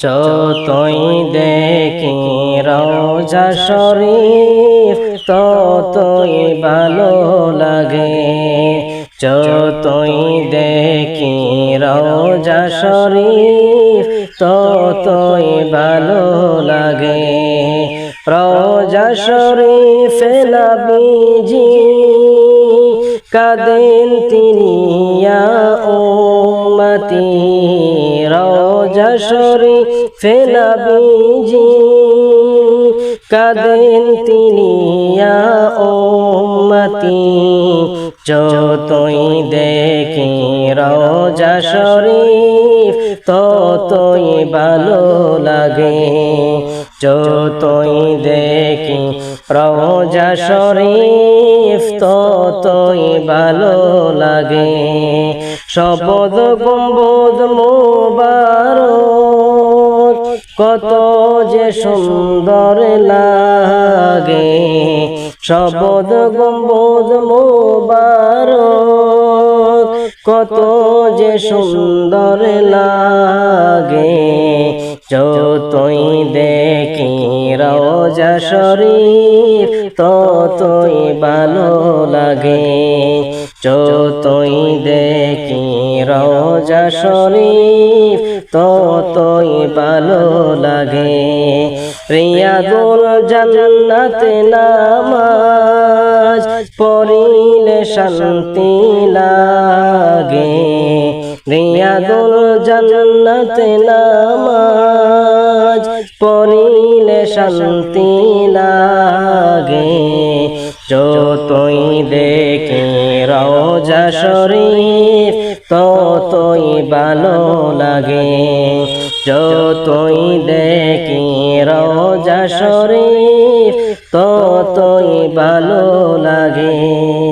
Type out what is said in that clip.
যতই দেখি রোজা শরীফ, ততই ভালো লাগে। যতই দেখি রোজা শরীফ, ততই ভালো লাগে। রোজা শরীফ নবীজি কাদেন তিনি উম্মতি। রোজা শরীফ নবীজি কাদেন তিনি উম্মতি, যতই দেখি রোজা শরীফ, ততই ভালো লাগে। যতই দেখি রোজা শরীফ, ততই ভালো লাগে। শপথ গম্বুদ মোবার কত যে সুন্দর লাগে। শপথ গম্বুদ মোবার কত যে সুন্দর লাগে। যতই দেখি রোজা শরীফ ততই ভালো লাগে। যতই দেখি রোজা শরীফ ততই ভালো লাগে। রিয়াদুল জান্নাত নামাজ পড়িলে শান্তি লাগে। রিয়াদুল জান্নাত নামাজ পড়িলে শান্তি লাগে। যতই দেখি রোজা শরীফ, ততই ভালো লাগে। যতই দেখি রোজা শরীফ, ততই ভালো লাগে।